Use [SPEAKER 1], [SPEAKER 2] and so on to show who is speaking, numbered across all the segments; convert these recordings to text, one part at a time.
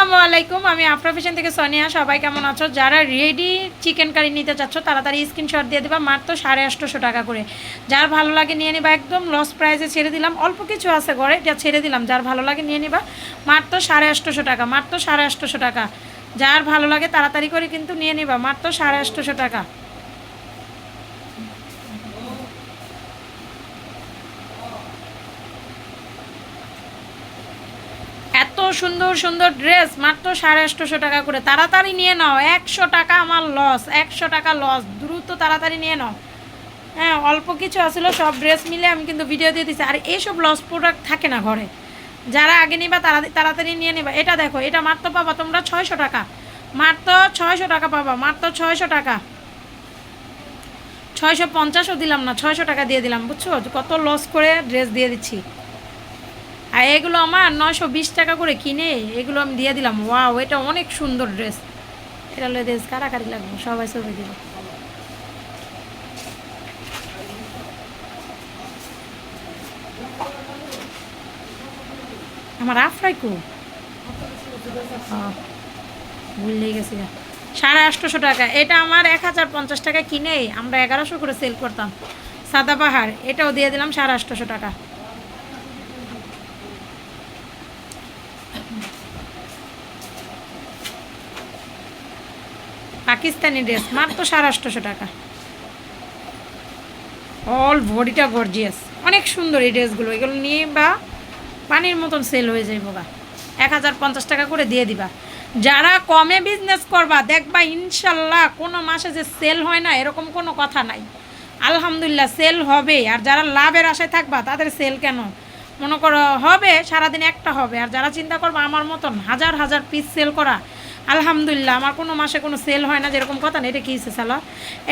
[SPEAKER 1] আসসালামু আলাইকুম, আমি আফরা ফ্যাশন থেকে সোনিয়া। সবাই কেমন আছো? যারা রেডি চিকেন কারি নিতে চাচ্ছ, তাড়াতাড়ি স্ক্রিনশট দিয়ে দেবা, মাত্র সাড়ে আটশোশো টাকা করে। যার ভালো লাগে নিয়ে নিবা, একদম লস প্রাইসে ছেড়ে দিলাম। অল্প কিছু আছে ঘরে এটা ছেড়ে দিলাম। যার ভালো লাগে নিয়ে নিবা, মাত্র সাড়ে আটশোশো টাকা, মাত্র সাড়ে আটশোশো টাকা। যার ভালো লাগে তাড়াতাড়ি করে কিন্তু নিয়ে নিবা, মাত্র সাড়ে আটশোশো টাকা। সুন্দর সুন্দর ড্রেস মাত্র সাড়ে আটশোশো টাকা করে। তাড়াতাড়ি নিয়ে নাও, একশো টাকা আমার লস একশো টাকা লস দ্রুত তাড়াতাড়ি নিয়ে নাও। হ্যাঁ অল্প কিছু আসলে সব ড্রেস মিলে আমি কিন্তু ভিডিও দিয়ে দিচ্ছি আর এইসব লস প্রোডাক্ট থাকে না ঘরে। যারা আগে নিবা তারা তাড়াতাড়ি নিয়ে নেবা। এটা দেখো, এটা মাত্র পাবা তোমরা ছয়শো টাকা। মাত্র ছয়শো টাকা পাবা, মাত্র ছয়শো টাকা। ছয়শো পঞ্চাশও দিলাম না, ছয়শো টাকা দিয়ে দিলাম, বুঝছ? কত লস করে ড্রেস দিয়ে দিচ্ছি। আর এগুলো আমার নয়শো বিশ টাকা করে কিনে এগুলো আমি দিয়ে দিলাম। ওয়াও, এটা অনেক সুন্দর ড্রেস। এটা হলে ড্রেস কারাকারি লাগবে? সবাই ছবি দিব। আমার আফরাই কো? ভুলেই গেছি। সাড়ে আটশোশো টাকা। এটা আমার এক হাজার পঞ্চাশ টাকা কিনে আমরা এগারোশো করে সেল করতাম। সাদাবাহার এটাও দিয়ে দিলাম সাড়ে আটশোশো টাকা। পাকিস্তানি ড্রেস, মাত্র সাড়ে আটশোশো টাকা। অল বডিটা গর্জিয়াস অনেক সুন্দর এই ড্রেসগুলো। এগুলো নিয়ে বা পানির মতন সেল হয়ে যাইব গা। এক হাজার পঞ্চাশ টাকা করে দিয়ে দিবা। যারা কমে বিজনেস করবা, দেখবা ইনশাল্লাহ কোনো মাসে যে সেল হয় না, এরকম কোনো কথা নাই। আলহামদুলিল্লাহ সেল হবে। আর যারা লাভের আশায় থাকবা, তাদের সেল কেন? মনে করো হবে, সারাদিন একটা হবে। আর যারা চিন্তা করবা আমার মতন হাজার হাজার পিস সেল করা, আলহামদুলিল্লাহ, আমার কোনো মাসে কোনো সেল হয় না, যেরকম কথা না, এটা কী সালা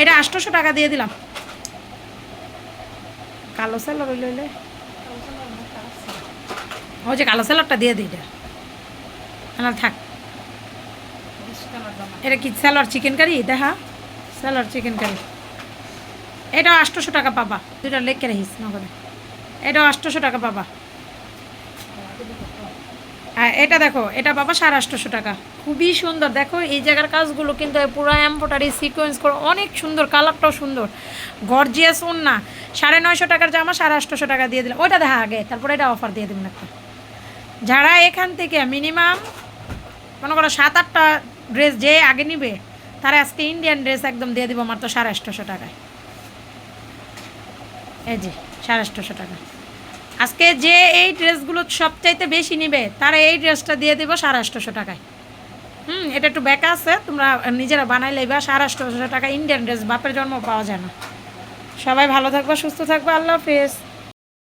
[SPEAKER 1] এটা আটশোশো টাকা দিয়ে দিলাম। কালো সেলার ওই লইলে ওই যে কালো সেলারটা দিয়ে দিই এটা। থাক। এটা কি স্যালার চিকেন কারি দেখা। স্যালার চিকেন কারি এটা আটশোশো টাকা পাবা। দুইটা লেখকে রাখিস নগরে এটাও আটশোশো টাকা বাবা। হ্যাঁ এটা দেখো, এটা বাবা সাড়ে আটশোশো টাকা। খুবই সুন্দর। দেখো, এই জায়গার কাজগুলো কিন্তু পুরো এম্পোটারি সিকোয়েন্স করে অনেক সুন্দর কালারটাও সুন্দর। গর্জিয়াস না। সাড়ে নয়শো টাকার জামা সাড়ে আটশোশো টাকা দিয়ে দিলাম। ওইটা দেখা আগে, তারপরে এটা অফার দিয়ে দেবেন একটা। যারা এখান থেকে মিনিমাম মনে করো সাত আটটা ড্রেস যে আগে নিবে, তারা আজকে ইন্ডিয়ান ড্রেস একদম দিয়ে দিব মাত্র সাড়ে আটশোশো টাকায়। এই যে, সাড়ে আটশোশো টাকা। আজকে যে এই ড্রেসগুলো সবচাইতে বেশি নিবে, তারা এই ড্রেসটা দিয়ে দেবো সাড়ে আটশো টাকায়। হুম, এটা একটু বেকা আছে, তোমরা নিজেরা বানাই লাইবা, সাড়ে আটশোশো টাকা ইন্ডিয়ান ড্রেস বাপের জন্ম পাওয়া যায় না। সবাই ভালো থাকবা, সুস্থ থাকবা, আল্লাহ হাফেজ।